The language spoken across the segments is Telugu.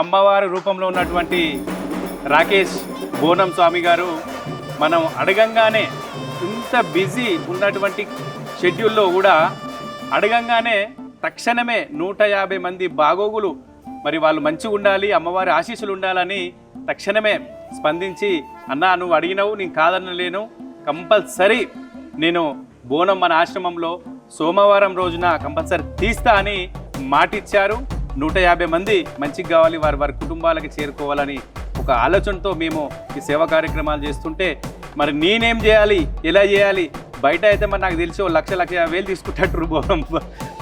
అమ్మవారి రూపంలో ఉన్నటువంటి రాకేష్ బోనం స్వామి గారు మనం అడగంగానే ఇంత బిజీ ఉన్నటువంటి షెడ్యూల్లో కూడా అడగంగానే తక్షణమే నూట యాభై మంది బాగోగులు మరి వాళ్ళు మంచిగా ఉండాలి అమ్మవారి ఆశీస్సులు ఉండాలని తక్షణమే స్పందించి అన్నా నువ్వు అడిగినావు నేను కాదనలేను. కంపల్సరీ నేను బోనం మన ఆశ్రమంలో సోమవారం రోజున కంపల్సరీ తీస్తా అని మాటిచ్చారు. నూట యాభై మంది మంచిగా కావాలి వారి వారి కుటుంబాలకి చేరుకోవాలని ఒక ఆలోచనతో మేము ఈ సేవా కార్యక్రమాలు చేస్తుంటే మరి నేనేం చేయాలి ఎలా చేయాలి? బయట అయితే మరి నాకు తెలిసి లక్ష లక్ష యాభై వేలు తీసుకుంటారు బోనం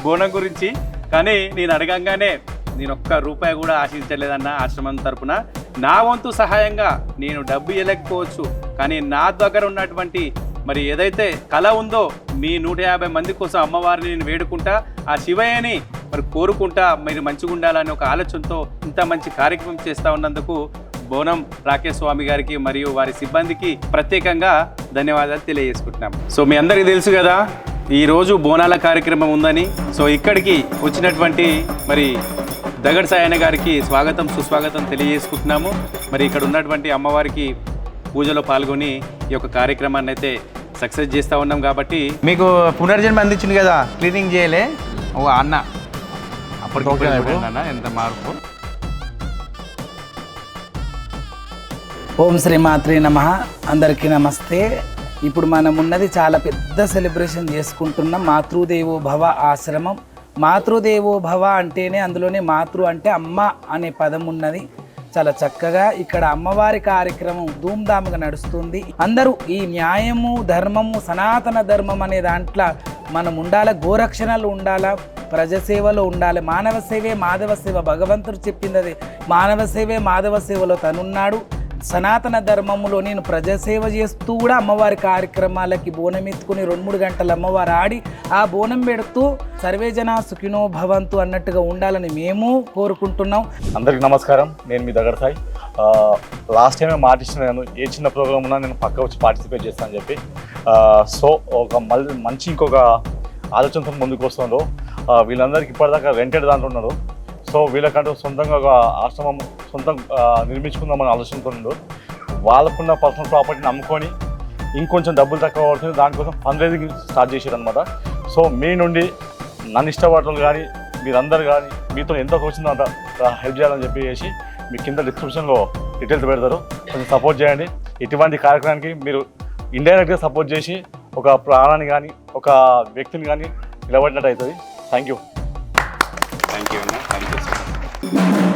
బోనం గురించి. కానీ నేను అడగంగానే నేను ఒక్క రూపాయి కూడా ఆశించలేదన్న ఆశ్రమం తరపున. నా వంతు సహాయంగా నేను డబ్బు ఇవ్వలేకపోవచ్చు కానీ నా దగ్గర ఉన్నటువంటి మరి ఏదైతే కళ ఉందో మీ నూట యాభై మంది కోసం అమ్మవారిని నేను వేడుకుంటా ఆ శివయ్యని మరి కోరుకుంటా మీరు మంచిగా ఉండాలని ఒక ఆలోచనతో ఇంత మంచి కార్యక్రమం చేస్తా ఉన్నందుకు బోనం రాకేష్ స్వామి గారికి మరియు వారి సిబ్బందికి ప్రత్యేకంగా ధన్యవాదాలు తెలియజేసుకుంటున్నాం. సో మీ అందరికీ తెలుసు కదా ఈరోజు బోనాల కార్యక్రమం ఉందని. సో ఇక్కడికి వచ్చినటువంటి మరి దగడ్ సాయన గారికి స్వాగతం సుస్వాగతం తెలియజేసుకుంటున్నాము. మరి ఇక్కడ ఉన్నటువంటి అమ్మవారికి పూజలో పాల్గొని ఈ యొక్క కార్యక్రమాన్ని అయితే సక్సెస్ చేస్తూ ఉన్నాం కాబట్టి మీకు పునర్జన్మ అందించింది కదా క్లీనింగ్ చేయలే. ఓ అన్న. అప్పటికి ఎంత మార్పు. ఓం శ్రీ మాత్రే నమ. అందరికీ నమస్తే. ఇప్పుడు మనం ఉన్నది చాలా పెద్ద సెలబ్రేషన్ చేసుకుంటున్నాం మాతృదేవో భవ ఆశ్రమం. మాతృదేవో భవ అంటేనే అందులోనే మాతృ అంటే అమ్మ అనే పదం ఉన్నది. చాలా చక్కగా ఇక్కడ అమ్మవారి కార్యక్రమం ధూమ్ధామ్గా నడుస్తుంది. అందరూ ఈ న్యాయము ధర్మము సనాతన ధర్మం అనే దాంట్లో మనం ఉండాలా గోరక్షణలు ఉండాలా ప్రజసేవలో ఉండాలి. మానవ సేవే మాధవ సేవ. భగవంతుడు చెప్పింది అది. మానవ సేవే మాధవ సేవలో తనున్నాడు. సనాతన ధర్మములో నేను ప్రజాసేవ చేస్తూ కూడా అమ్మవారి కార్యక్రమాలకి బోనం ఎత్తుకుని రెండు మూడు గంటలు అమ్మవారు ఆడి ఆ బోనం పెడుతూ సర్వేజన సుఖినో భవంతు అన్నట్టుగా ఉండాలని మేము కోరుకుంటున్నాం. అందరికీ నమస్కారం. నేను మీ దగ్గర సాయి. లాస్ట్ టైం మాట ఇచ్చిన ఏ చిన్న ప్రోగ్రామ్ ఉన్నా నేను పక్క వచ్చి పార్టిసిపేట్ చేస్తానని చెప్పి. సో ఒక మళ్ళీ మంచి ఇంకొక ఆలోచనతో ముందుకు వస్తుండ్రు వీళ్ళందరికీ ఇప్పటిదాకా రెంటెడ్ దాంట్లో ఉన్నారు సో వీళ్ళకంటూ సొంతంగా ఒక ఆశ్రమం సొంతం నిర్మించుకుందామని ఆలోచనతో వాళ్ళకున్న పర్సనల్ ప్రాపర్టీని అమ్ముకొని ఇంకొంచెం డబ్బులు తక్కువ పడుతుంది. దానికోసం ఫండ్ రైజింగ్ స్టార్ట్ చేశారు అనమాట సో మీ నుండి నన్ను ఇష్టపడటం కానీ మీరందరు కానీ మీతో ఎంత వచ్చిందో అంత హెల్ప్ చేయాలని చెప్పేసి మీ కింద డిస్క్రిప్షన్లో డీటెయిల్స్ పెడతారు. కొంచెం సపోర్ట్ చేయండి. ఇటువంటి కార్యక్రమానికి మీరు ఇండైరెక్ట్గా సపోర్ట్ చేసి ఒక ప్రాణాన్ని కానీ ఒక వ్యక్తిని కానీ నిలబడినట్టు అవుతుంది థ్యాంక్ యూ థ్యాంక్ యూ అన్న. Thank you Thank you.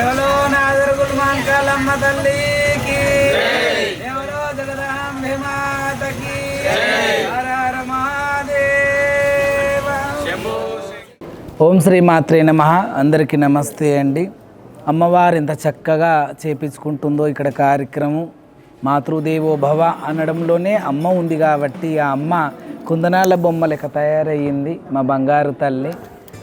ఎవరో తల్లికి. ఎవరో ఓం శ్రీ మాత్రే నమ. అందరికీ నమస్తే అండి. అమ్మవారు ఎంత చక్కగా చేపించుకుంటుందో ఇక్కడ కార్యక్రమం. మాతృదేవో భవ అనడంలోనే అమ్మ ఉంది కాబట్టి ఆ అమ్మ కుందనాల బొమ్మ లెక్క తయారయ్యింది మా బంగారు తల్లి.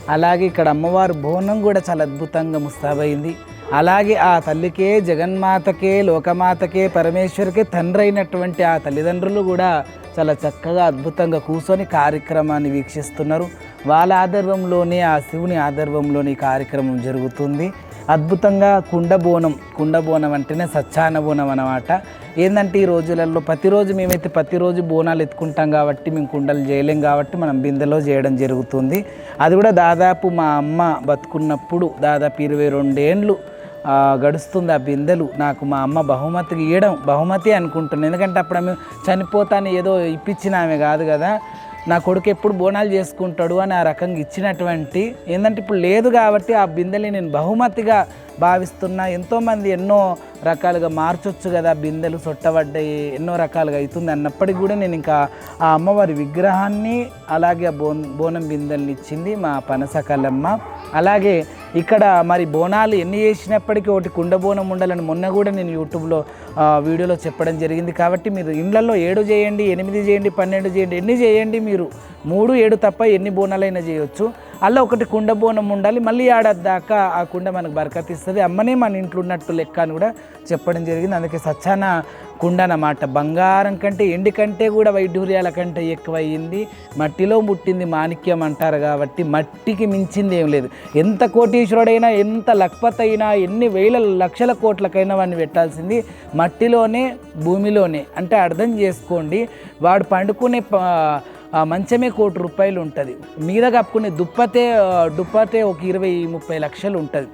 అలాగే ఇక్కడ అమ్మవారు బోనం కూడా చాలా అద్భుతంగా ముస్తాబైంది అలాగే ఆ తల్లికే జగన్మాతకే లోకమాతకే పరమేశ్వరికే తండ్రి అయినటువంటి ఆ తల్లిదండ్రులు కూడా చాలా చక్కగా అద్భుతంగా కూర్చొని కార్యక్రమాన్ని వీక్షిస్తున్నారు. వాళ్ళ ఆధర్వంలోనే ఆ శివుని ఆధర్వంలోని కార్యక్రమం జరుగుతుంది. అద్భుతంగా కుండబోనం కుండబోనం అంటేనే సచ్చాన బోనం అనమాట ఏంటంటే ఈ రోజులలో ప్రతిరోజు మేమైతే ప్రతిరోజు బోనాలు ఎత్తుకుంటాం కాబట్టి మేము కుండలు చేయలేం కాబట్టి మనం బిందెలో చేయడం జరుగుతుంది. అది కూడా దాదాపు మా అమ్మ బతుకున్నప్పుడు దాదాపు ఇరవై రెండేండ్లు గడుస్తుంది ఆ బిందెలు. నాకు మా అమ్మ బహుమతి ఇవ్వడం బహుమతి అనుకుంటున్నాను ఎందుకంటే అప్పుడు ఆమె చనిపోతాను ఏదో ఇప్పించిన ఆమె కాదు కదా. నా కొడుకు ఎప్పుడు బోనాలు చేసుకుంటాడు అని ఆ రకంగా ఇచ్చినటువంటి ఏంటంటే ఇప్పుడు లేదు కాబట్టి ఆ బిందెని నేను బహుమతిగా భావిస్తున్నా ఎంతోమంది ఎన్నో రకాలుగా మార్చొచ్చు కదా బిందెలు సొట్టబడ్డాయి ఎన్నో రకాలుగా అవుతుంది అన్నప్పటికీ కూడా నేను ఇంకా ఆ అమ్మవారి విగ్రహాన్ని అలాగే ఆ బోన్ బోనం బిందెల్ని ఇచ్చింది మా పనసకలమ్మ అలాగే ఇక్కడ మరి బోనాలు ఎన్ని చేసినప్పటికీ ఒకటి కుండ బోనం ఉండాలని మొన్న కూడా నేను యూట్యూబ్లో వీడియోలో చెప్పడం జరిగింది. కాబట్టి మీరు ఇండ్లలో ఏడు చేయండి ఎనిమిది చేయండి పన్నెండు చేయండి ఎన్ని చేయండి మీరు? మూడు ఏడు తప్ప ఎన్ని బోనాలైనా చేయొచ్చు. అలా ఒకటి కుండ బోనం ఉండాలి మళ్ళీ ఏడాది దాకా ఆ కుండ మనకు బరకతి ఇస్తుంది అమ్మనే మన ఇంట్లో ఉన్నట్టు లెక్క అని కూడా చెప్పడం జరిగింది. అందుకే సచ్చాన కుండ అన్నమాట బంగారం కంటే ఎండి కంటే కూడా వైఢూర్యాల కంటే ఎక్కువయ్యింది. మట్టిలో ముట్టింది మాణిక్యం అంటారు కాబట్టి మట్టికి మించింది ఏం లేదు. ఎంత కోటీశ్వరుడైనా ఎంత లక్పత్ అయినా ఎన్ని వేల లక్షల కోట్లకైనా వాడిని పెట్టాల్సింది మట్టిలోనే భూమిలోనే. అంటే అర్థం చేసుకోండి వాడు పండుకునే ప- మంచమే కోటి రూపాయలు ఉంటుంది. మీద కప్పుకునే దుప్పతే దుప్పతే ఒక ఇరవై ముప్పై లక్షలు ఉంటుంది.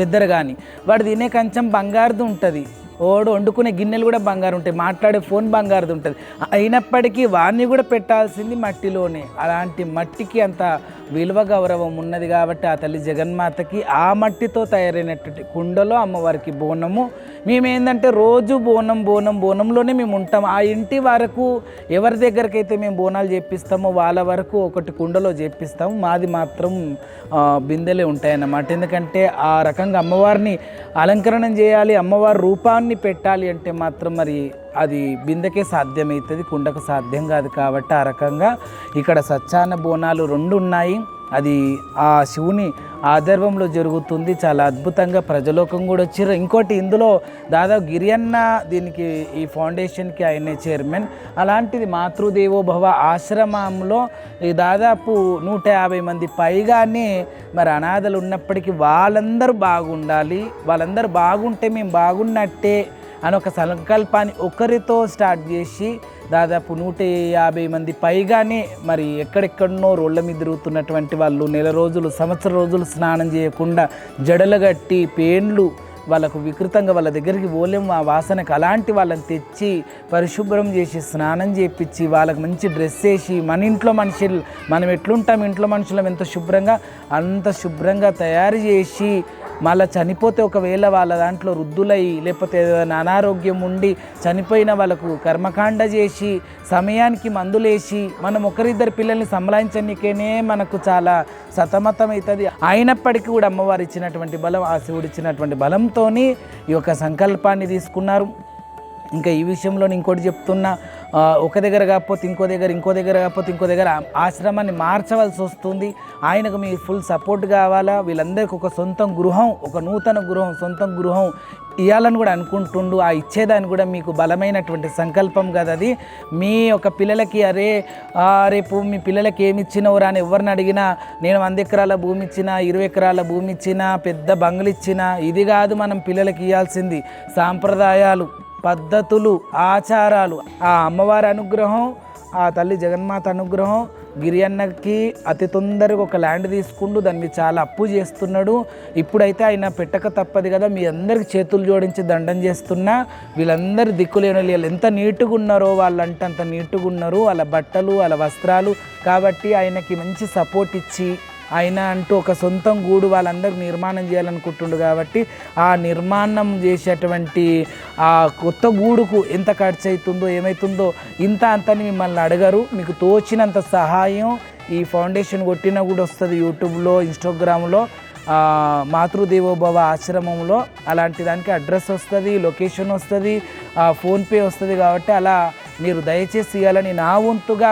చెద్దరు కానీ వాడు తినే కంచం బంగారుది ఉంటుంది. ఓడు వండుకునే గిన్నెలు కూడా బంగారు ఉంటాయి. మాట్లాడే ఫోన్ బంగారుది ఉంటుంది. అయినప్పటికీ వాడిని కూడా పెట్టాల్సింది మట్టిలోనే. అలాంటి మట్టికి అంత విలువ గౌరవం ఉన్నది కాబట్టి ఆ తల్లి జగన్మాతకి ఆ మట్టితో తయారైనటువంటి కుండలో అమ్మవారికి బోనము. మేమేందంటే రోజు బోనం బోనం బోనంలోనే మేము ఉంటాం. ఆ ఇంటి వరకు ఎవరి దగ్గరకైతే మేము బోనాలు చేపిస్తామో వాళ్ళ వరకు ఒకటి కుండలో చేపిస్తాము మాది మాత్రం బిందెలే ఉంటాయన్నమాట. ఎందుకంటే ఆ రకంగా అమ్మవారిని అలంకరణం చేయాలి అమ్మవారి రూపాన్ని పెట్టాలి అంటే మాత్రం మరి అది బిందెకే సాధ్యమవుతుంది కుండకు సాధ్యం కాదు కాబట్టి ఆ రకంగా ఇక్కడ సచ్చాన బోనాలు రెండు ఉన్నాయి. అది ఆ శివుని ఆదర్వంలో జరుగుతుంది. చాలా అద్భుతంగా ప్రజలోకం కూడా వచ్చారు. ఇంకోటి ఇందులో దాదాపు గిరియన్న దీనికి ఈ ఫౌండేషన్కి ఆయనే చైర్మన్. అలాంటిది మాతృదేవోభవ ఆశ్రమంలో ఈ దాదాపు నూట యాభై మంది పైగానే మరి అనాథలు ఉన్నప్పటికీ వాళ్ళందరూ బాగుండాలి. వాళ్ళందరూ బాగుంటే మేము బాగున్నట్టే అని ఒక సంకల్పాన్ని ఒకరితో స్టార్ట్ చేసి దాదాపు నూట యాభై మంది పైగానే మరి ఎక్కడెక్కడనో రోడ్ల మీద తిరుగుతున్నటువంటి వాళ్ళు నెల రోజులు సంవత్సర రోజులు స్నానం చేయకుండా జడలు కట్టి పేండ్లు వాళ్ళకు వికృతంగా వాళ్ళ దగ్గరికి పోలేము ఆ వాసనకు అలాంటి వాళ్ళని తెచ్చి పరిశుభ్రం చేసి స్నానం చేపించి వాళ్ళకి మంచి డ్రెస్ వేసి మన ఇంట్లో మనుషులు మనం ఎట్లుంటాం ఇంట్లో మనుషులం ఎంత శుభ్రంగా అంత శుభ్రంగా తయారు చేసి మళ్ళీ చనిపోతే ఒకవేళ వాళ్ళ దాంట్లో వృద్ధులై లేకపోతే ఏదైనా అనారోగ్యం ఉండి చనిపోయిన వాళ్ళకు కర్మకాండ చేసి సమయానికి మందులేసి మనం ఒకరిద్దరు పిల్లల్ని సంభాయించడానికేనే మనకు చాలా సతమతం అవుతుంది అయినప్పటికీ కూడా అమ్మవారు ఇచ్చినటువంటి బలం ఆ శివుడు ఇచ్చినటువంటి బలంతో ఈ యొక్క సంకల్పాన్ని తీసుకున్నారు. ఇంకా ఈ విషయంలో ఇంకోటి చెప్తున్నా ఒక దగ్గర కాకపోతే ఇంకో దగ్గర ఇంకో దగ్గర కాకపోతే ఇంకో దగ్గర ఆశ్రమాన్ని మార్చవలసి వస్తుంది. ఆయనకు మీ ఫుల్ సపోర్ట్ కావాలా? వీళ్ళందరికీ ఒక సొంతం గృహం ఒక నూతన గృహం సొంతం గృహం ఇవ్వాలని కూడా అనుకుంటుండు. ఆ ఇచ్చేదాన్ని కూడా మీకు బలమైనటువంటి సంకల్పం కదా అది. మీ యొక్క పిల్లలకి అరే రేపు మీ పిల్లలకి ఏమి ఇచ్చినవు అని ఎవరిని అడిగినా నేను వంద ఎకరాల భూమి ఇచ్చిన ఇరవై ఎకరాల భూమి ఇచ్చిన పెద్ద బంగ్లు ఇచ్చిన ఇది కాదు మనం పిల్లలకి ఇవ్వాల్సింది సాంప్రదాయాలు. పద్ధతులు ఆచారాలు. ఆ అమ్మవారి అనుగ్రహం ఆ తల్లి జగన్మాత అనుగ్రహం గిరి అన్నకి అతి తొందరగా ఒక ల్యాండ్ తీసుకుండు దాన్ని మీద చాలా అప్పు చేస్తున్నాడు. ఇప్పుడైతే ఆయన పెట్టక తప్పదు కదా మీ అందరికి చేతులు జోడించి దండం చేస్తున్నా. వీళ్ళందరి దిక్కులేని వాళ్ళు. ఎంత నీట్గా ఉన్నారో వాళ్ళంటే అంత నీట్గా ఉన్నారు. వాళ్ళ బట్టలు వాళ్ళ వస్త్రాలు. కాబట్టి ఆయనకి మంచి సపోర్ట్ ఇచ్చి ఆయన అంటూ ఒక సొంతం గూడు వాళ్ళందరూ నిర్మాణం చేయాలనుకుంటుండు కాబట్టి ఆ నిర్మాణం చేసేటువంటి ఆ కొత్త గూడుకు ఎంత ఖర్చు అవుతుందో ఏమవుతుందో ఇంత అంతని మిమ్మల్ని అడగరు. మీకు తోచినంత సహాయం ఈ ఫౌండేషన్ కొట్టినా కూడా వస్తుంది యూట్యూబ్లో ఇన్స్టాగ్రామ్లో మాతృదేవోభవ ఆశ్రమంలో. అలాంటి దానికి అడ్రస్ వస్తుంది లొకేషన్ వస్తుంది ఫోన్పే వస్తుంది కాబట్టి అలా మీరు దయచేసి ఇవ్వాలని నా వంతుగా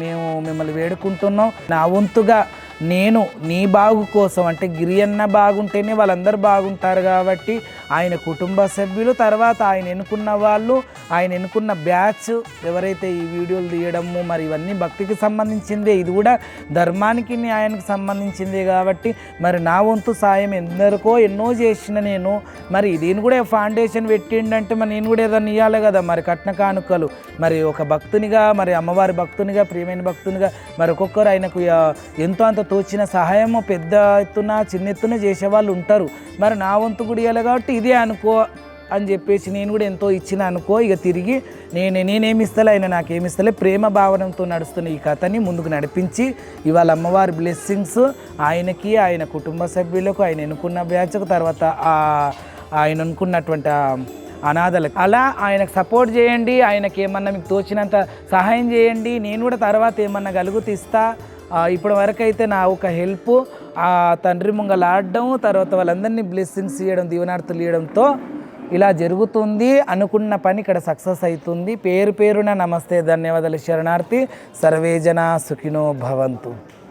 మేము మిమ్మల్ని వేడుకుంటున్నాం. నా వంతుగా నేను నీ బాగు కోసం అంటే గిరి అన్న బాగుంటేనే వాళ్ళందరూ బాగుంటారు కాబట్టి ఆయన కుటుంబ సభ్యులు తర్వాత ఆయన ఎన్నుకున్న వాళ్ళు ఆయన ఎన్నుకున్న బ్యాచ్ ఎవరైతే ఈ వీడియోలు తీయడము మరి ఇవన్నీ భక్తికి సంబంధించిందే. ఇది కూడా ధర్మానికి న్యాయానికి సంబంధించిందే కాబట్టి మరి నా వంతు సాయం ఎందరికో ఎన్నో చేసిన నేను. మరి దీని కూడా ఫౌండేషన్ పెట్టిండంటే మరి నేను కూడా ఏదైనా ఇవ్వాలి కదా. మరి కట్న కానుకలు. మరి ఒక భక్తునిగా మరి అమ్మవారి భక్తునిగా ప్రియమైన భక్తునిగా మరి ఒక్కొక్కరు ఆయనకు ఎంతో అంత తోచిన సహాయము పెద్ద ఎత్తున చిన్న ఎత్తున చేసేవాళ్ళు ఉంటారు. మరి నా వంతు కూడా ఇవ్వాలి కాబట్టి ఇదే అనుకో అని చెప్పేసి నేను కూడా ఎంతో ఇచ్చిన అనుకో ఇక తిరిగి నేను నేనేమి ఇస్తలే ఆయన నాకేమి ఇస్తలే ప్రేమ భావనతో నడుస్తున్న ఈ కథని ముందుకు నడిపించి ఇవాళ అమ్మవారి బ్లెస్సింగ్స్ ఆయనకి ఆయన కుటుంబ సభ్యులకు ఆయన ఎన్నుకున్న బ్యాచ్కు తర్వాత ఆయన అనుకున్నటువంటి అనాథలకు. అలా ఆయనకు సపోర్ట్ చేయండి ఆయనకి ఏమన్నా మీకు తోచినంత సహాయం చేయండి నేను కూడా తర్వాత ఏమన్నా కలుగుతూ ఇస్తా ఇప్పటి వరకు అయితే నా ఒక హెల్ప్ ఆ తండ్రి ముంగల ఆడడం తర్వాత వాళ్ళందరినీ బ్లెస్సింగ్స్ ఇవ్వడం దీవనార్థులు ఇవ్వడంతో ఇలా జరుగుతుంది. అనుకున్న పని ఇక్కడ సక్సెస్ అవుతుంది. పేరు పేరున నమస్తే ధన్యవాదాలు శరణార్థి. సర్వేజన సుఖినో భవంతు.